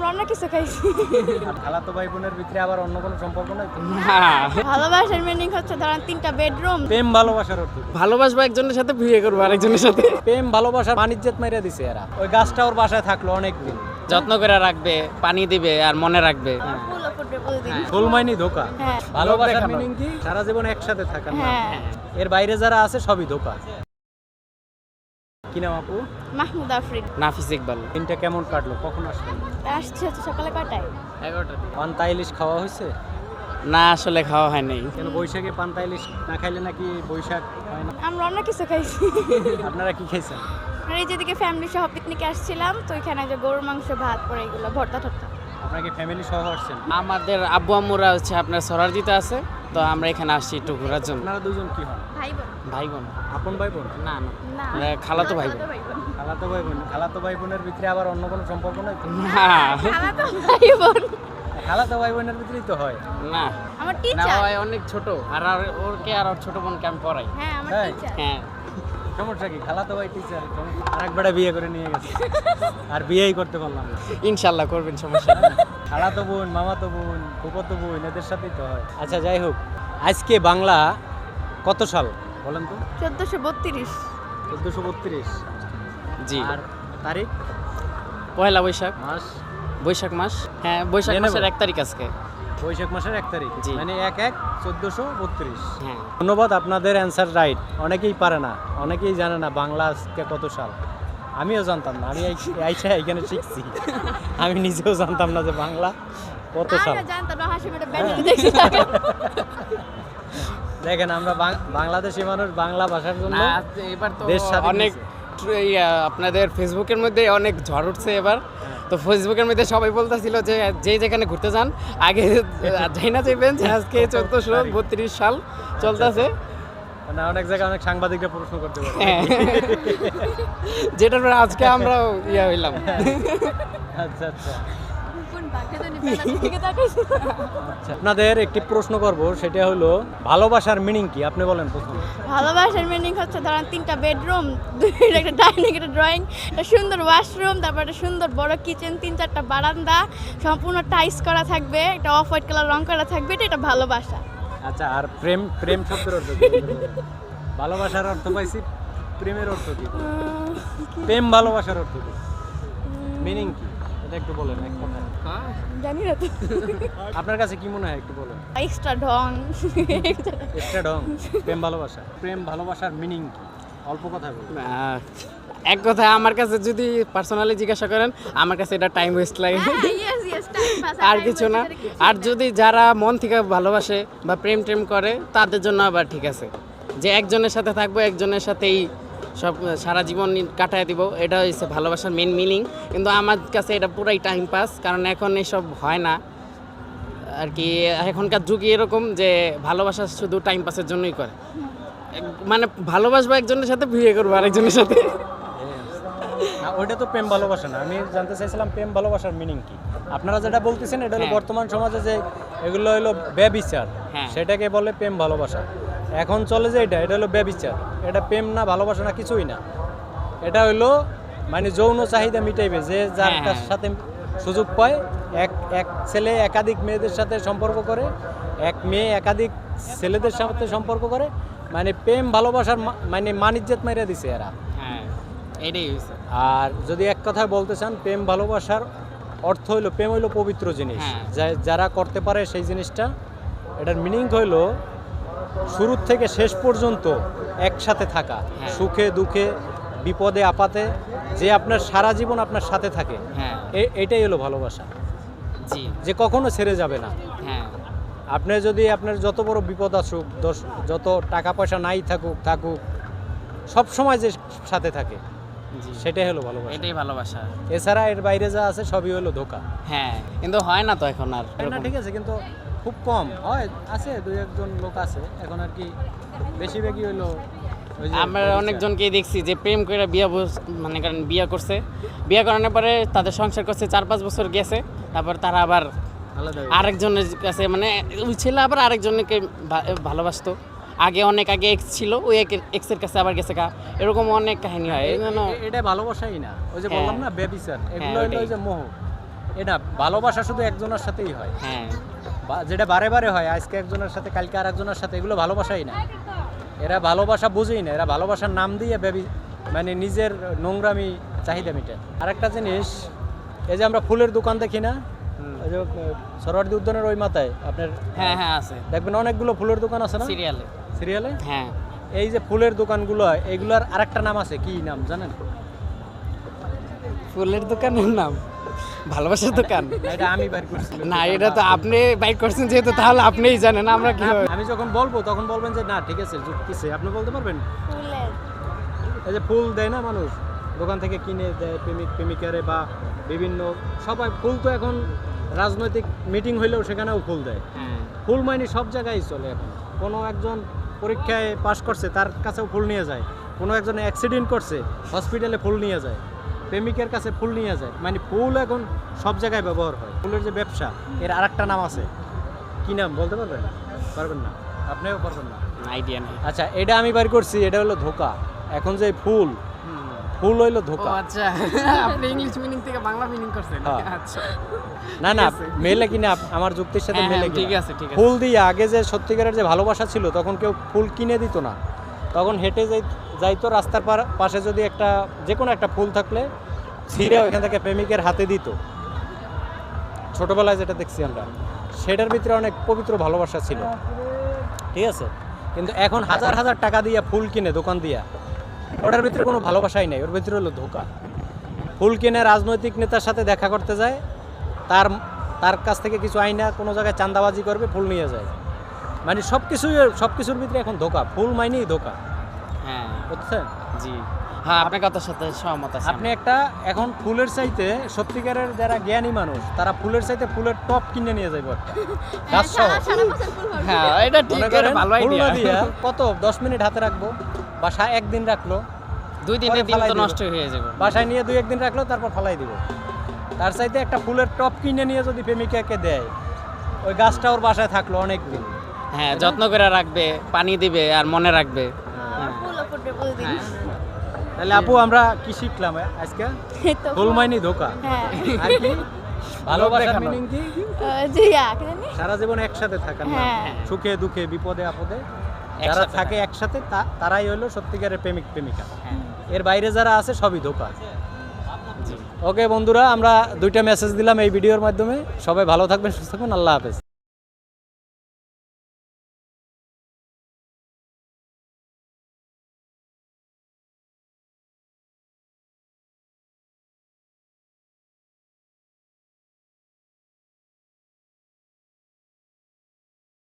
আমরা অনেক কিছু খাইছি। খালাতো ভাই বোনের ভিতরে আবার অন্য কোনো সম্পর্ক নাই না। ভালোবাসার মিনিং হচ্ছে ধরেন তিনটা বেডরুম প্রেম ভালোবাসার অর্থ? ভালোবাসবো একজনের সাথে বিয়ে করব আরেকজনের সাথে। প্রেম ভালোবাসার বাণিজ্যত মাইরা দিছে এরা। ওই গাছটা ওর বাসায় থাকল অনেক দিন যত্ন করে রাখবে পানি দিবে আর মনে রাখবে। ফুল ফুটবে ফুলমাইনি ধোকা। হ্যাঁ। ভালোবাসার মিনিং কি? সারা জীবন একসাথে থাকা হ্যাঁ। এর বাইরে যারা আছে সবই ধোকা। কি নাম আপু? মাহমুদ আফরিন। নাফিস ইকবাল। দিনটা কেমন কাটলো? কখন আসলেন? আসছে হচ্ছে সকালে কটায় এগারোটা পান্তা ইলিশ খাওয়া হয়েছে? না আসলে খাওয়া হয় নাই। কেন বৈশাখে পান্তা ইলিশ না খাইলে নাকি বৈশাখ হয় না? আমরা কিছু খাইছি আপনারা কি খাইছেন? আর এই যেদিকে ফ্যামিলি সহ পিকনিকে আসছিলাম তো ওইখানে যে গরুর মাংস ভাত পরে এগুলো ভর্তা টর্তা আপনাকে ফ্যামিলি সহ আসছেন? আমাদের আব্বু আম্মুরা হচ্ছে আপনার সরারজিতে আছে। তো আমরা এখানে আসছি একটু ঘোরার জন্য। আপনারা দুজন কি হন? ভাই বোন ভাই বোন আপন ভাই বোন না। খালাতো ভাই বোন খালাতো ভাই বোন খালাতো ভাই বোনের ভিতরে আবার অন্য কোনো সম্পর্ক নাই না। খালাতো ভাই বোন খালাতো ভাই বোনের ভিতরেই তো হয়। না। আমার না টিচার ভাই অনেক ছোট। আর আর ওরকে আর ওর ছোট বোনকে আমি পড়াই। হ্যাঁ আমার টিচার হ্যাঁ। সমস্যা কি? খালাতো ভাই টিচার বিয়ে করে নিয়ে গেছে। আর বিয়েই করতে পারলাম না। ইনশাল্লাহ করবেন সমস্যা নেই। খালাতো বোন মামাতো বোন ফুফাতো বোন এদের সাথেই তো হয়। আচ্ছা যাই হোক আজকে বাংলা কত সাল? বলেন তো। চোদ্দশো বত্রিশ। চোদ্দোশো বত্রিশ। জি। আর তারিখ? পয়লা বৈশাখ। মাস? বৈশাখ মাস? হ্যাঁ বৈশাখ মাসের এক তারিখ আজকে। বৈশাখ মাসের এক তারিখ। জি। মানে এক এক চোদ্দোশো বত্রিশ। হ্যাঁ। ধন্যবাদ আপনাদের অ্যান্সার রাইট অনেকেই পারে না অনেকেই জানে না বাংলা আজকে কত সাল। আমিও জানতাম না আমি আইসা এখানে শিখছি। আমি নিজেও জানতাম না যে বাংলা কত সাল। দেখেন আমরা বাং- বাংলাদেশি মানুষ বাংলা ভাষার জন্য এবার তো অনেক ইয়া, আপনাদের ফেসবুকের মধ্যে অনেক ঝড় উঠছে এবার। তো ফেসবুকের মধ্যে সবাই বলতেছিল যে যে যেখানে ঘুরতে যান আগে যাই না চাইবেন যে আজকে চোদ্দশো বত্রিশ সাল চলতেছে। না অনেক জায়গায় অনেক সাংবাদিকরা প্রশ্ন করতে পারে। হ্যাঁ। যেটার আজকে আমরা ইয়ে হইলাম। আচ্ছা আচ্ছা। আপনাদের একটি প্রশ্ন করব সেটা হলো ভালোবাসার মিনিং কি? আপনি বলেন প্রথম। ভালোবাসার মিনিং হচ্ছে ধরেন তিনটা বেডরুম একটা ডাইনিং একটা ড্রয়িং একটা সুন্দর ওয়াশরুম তারপর একটা সুন্দর বড় কিচেন তিন চারটা বারান্দা সম্পূর্ণ টাইস করা থাকবে একটা অফ হোয়াইট কালার রং করা থাকবে এটা একটা ভালোবাসা। আচ্ছা আর প্রেম প্রেম শব্দের অর্থ কি? ভালোবাসার অর্থ পাইছি প্রেমের অর্থ কি? প্রেম ভালোবাসার অর্থ কি? মিনিং কি? এটা একটু বলেন এক কথায় জানি না তো। আপনার কাছে কি মনে হয় একটু বলেন। এক্সট্রা ঢং। এক্সট্রা ঢং প্রেম ভালোবাসা। প্রেম ভালোবাসার মিনিং কি? অল্প কথায় বলুন। এক কথায় আমার কাছে যদি পার্সোনালি জিজ্ঞাসা করেন আমার কাছে এটা টাইম ওয়েস্ট লাগে। ইয়েস ইয়েস আর কিছু না। আর যদি যারা মন থেকে ভালোবাসে বা প্রেম টেম করে তাদের জন্য আবার ঠিক আছে। যে একজনের সাথে থাকব একজনের সাথেই সব সারা জীবন কাটায় দিব। এটা হচ্ছে ভালোবাসার মেন মিনিং কিন্তু আমার কাছে এটা পুরাই টাইম পাস কারণ এখন এসব হয় না। আর কি এখনকার যুগে এরকম যে ভালোবাসা শুধু টাইম পাসের জন্যই করে। মানে ভালোবাসবো একজনের সাথে বিয়ে করব আরেকজনের সাথে। ওইটা তো প্রেম ভালোবাসা না। আমি জানতে চাইছিলাম প্রেম ভালোবাসার মিনিং কি? আপনারা যেটা বলতেছেন এটা হলো হ্যাঁ। বর্তমান সমাজে যে এগুলো হলো ব্যবিচার হ্যাঁ। সেটাকে বলে প্রেম ভালোবাসা। এখন চলে যে এটা এটা হলো ব্যবিচার। এটা প্রেম না ভালোবাসা না কিছুই না। এটা হলো মানে যৌন চাহিদা মিটাইবে যে যার হ্যাঁ। সাথে সুযোগ পায় এক এক ছেলে একাধিক মেয়েদের সাথে সম্পর্ক করে এক মেয়ে একাধিক ছেলেদের সাথে সম্পর্ক করে মানে প্রেম ভালোবাসার মানে মানিজ্জাত মাইরা দিছে এরা। হ্যাঁ এটাই আর যদি এক কথায় বলতে চান প্রেম ভালোবাসার অর্থ হইল প্রেম হইল পবিত্র জিনিস। হ্যাঁ। যা- যারা করতে পারে সেই জিনিসটা এটার মিনিং হইল শুরু থেকে শেষ পর্যন্ত একসাথে থাকা হ্যাঁ। সুখে দুঃখে বিপদে আপাতে যে আপনার সারা জীবন আপনার সাথে থাকে হ্যাঁ। এটাই হলো ভালোবাসা। জি। যে কখনো ছেড়ে যাবে না। হ্যাঁ। আপনি যদি আপনার যত বড় বিপদ আসুক যত টাকা পয়সা নাই থাকুক থাকুক সব সময় যে সাথে থাকে সেটাই হলো ভালোবাসা। এটাই ভালোবাসা। এছাড়া এর বাইরে যা আছে সবই হলো ধোকা। হ্যাঁ কিন্তু হয় না তো এখন আর ঠিক আছে কিন্তু খুব কম। হয় আছে দুই একজন লোক আছে। এখন আর কি বেশিরভাগই যে আমরা অনেকজনকেই দেখছি যে প্রেম করে বিয়া মানে কারণ বিয়া করছে। বিয়া করানোর পরে তাদের সংসার করছে চার পাঁচ বছর গেছে। তারপর তারা আবার আরেকজনের কাছে মানে ওই ছেলে আবার আরেকজনকে ভালোবাসতো। আগে অনেক আগে এক্স ছিল ওই এক্সের কাছে আবার গেছে কা এরকম অনেক কাহিনী হয়। এটা ভালোবাসাই না। ওই যে হ্যাঁ। বললাম না বেবিচার এগুলো হলো ওই যে মোহ। এটা ভালোবাসা শুধু একজনের সাথেই হয়। হ্যাঁ। যেটা বারে বারে হয় আজকে একজনের সাথে কালকে আর একজনের সাথে এগুলো ভালোবাসাই না। এরা ভালোবাসা বুঝেই না এরা ভালোবাসার নাম দিয়ে ভেবি মানে নিজের নোংরামি চাহিদা মিটে আরেকটা জিনিস এই যে আমরা ফুলের দোকান দেখি না যে সরোয়ার্দী উদ্যানের ওই মাথায় আপনার হ্যাঁ হ্যাঁ আছে। দেখবেন অনেকগুলো ফুলের দোকান আছে না? সিরিয়ালে। সিরিয়ালে? হ্যাঁ। এই যে ফুলের দোকানগুলো এইগুলোর আরেকটা নাম আছে কি নাম জানেন? ফুলের দোকানের নাম? ভালোবাসার দোকান এটা আমি বের করছি। না এটা তো আপনি বাইক করছেন যেহেতু তাহলে আপনিই জানেন আমরা কি আমি যখন বলব তখন বলবেন যে না ঠিক আছে যুক্তিছে আপনি বলতে পারবেন? এই যে ফুল দেয় না মানুষ? দোকান থেকে কিনে দেয় প্রেমিক প্রেমিকারে বা বিভিন্ন সবাই ফুল তো এখন রাজনৈতিক মিটিং হইলেও সেখানেও ফুল দেয়। হ্যাঁ। ফুল মাইনি সব জায়গায় চলে এখন। কোনো একজন পরীক্ষায় পাশ করছে তার কাছেও ফুল নিয়ে যায়। কোনো একজন অ্যাক্সিডেন্ট করছে হসপিটালে ফুল নিয়ে যায়। প্রেমিকের কাছে ফুল নিয়ে যায়। মানে ফুল এখন সব জায়গায় ব্যবহার হয়। ফুলের যে ব্যবসা এর আরেকটা নাম আছে। কি নাম? বলতে পারবেন? পারবেন না। আপনিও পারবেন না। আইডিয়া নেই। আচ্ছা এটা আমি বার করছি এটা হলো ধোকা। এখন যে ফুল ফুল হইল ধোকা। আচ্ছা আপনি ইংলিশ মিনিং থেকে বাংলা মিনিং করছেন। হ্যাঁ। আচ্ছা। না না মেলে কিনা আমার যুক্তির সাথে হ্যাঁ, মেলে হ্যাঁ, ঠিক আছে, ঠিক আছে। ফুল দিয়ে আগে যে সত্যিকারের যে ভালোবাসা ছিল তখন কেউ ফুল কিনে দিত না। তখন হেঁটে যাই যাইতো রাস্তার পাশে যদি একটা যে কোনো একটা ফুল থাকলে ছিঁড়ে ওইখান থেকে প্রেমিকের হাতে দিত। ছোটবেলায় যেটা দেখছি আমরা, সেটার ভিতরে অনেক পবিত্র ভালোবাসা ছিল। ঠিক আছে? কিন্তু এখন হাজার হাজার টাকা দিয়ে ফুল কিনে, দোকান দিয়া, ওটার ভিতরে কোনো ভালোবাসাই নাই, ওর ভিতরে হলো ধোকা। ফুল কিনে রাজনৈতিক নেতার সাথে দেখা করতে যায়, তার তার কাছ থেকে কিছু আইনা কোনো জায়গায় চান্দাবাজি করবে, ফুল নিয়ে যায়। মানে সব কিছুই সব কিছুর ভিতরে এখন ধোকা ফুল মাইনেই ধোকা। হ্যাঁ। বুঝছেন? জি। হ্যাঁ আপনার কথার সাথে সহমত আছে আপনি একটা এখন ফুলের চাইতে সত্যিকারের যারা জ্ঞানী মানুষ তারা ফুলের চাইতে ফুলের টপ কিনে নিয়ে যাইব ফুল হ্যাঁ এটা ঠিক এটা করেন ভালো আইডিয়া দিয়া কত দশ মিনিট হাতে রাখব বা সা- একদিন রাখল দুই দিনে দিন তো নষ্ট হয়ে যাবে। বাসায় নিয়ে দুই একদিন রাখল তারপর ফালাই দিব। তার চাইতে একটা ফুলের টপ কিনে নিয়ে যদি প্রেমিকাকে দেয় ওই গাছটা ওর বাসায় থাকল অনেক দিন হ্যাঁ যত্ন করে রাখবে পানি দিবে আর মনে রাখবে। হ্যাঁ। ফুটবে প্রতিদিন তাহলে আপু আমরা কি শিখলাম আজকে? এই তো ফুল মাইনি ধোকা। হ্যাঁ। ভালোবাসার মিনিং কি? সারা জীবন একসাথে থাকার হ্যাঁ। সুখে দুঃখে বিপদে আপদে। যারা থাকে। একসাথে তারাই হলো সত্যিকারের প্রেমিক প্রেমিকা। হ্যাঁ। এর বাইরে যারা আছে সবই ধোকা। ওকে বন্ধুরা আমরা দুইটা মেসেজ দিলাম এই ভিডিওর মাধ্যমে। সবাই ভালো থাকবেন সুস্থ থাকবেন। আল্লাহ হাফেজ।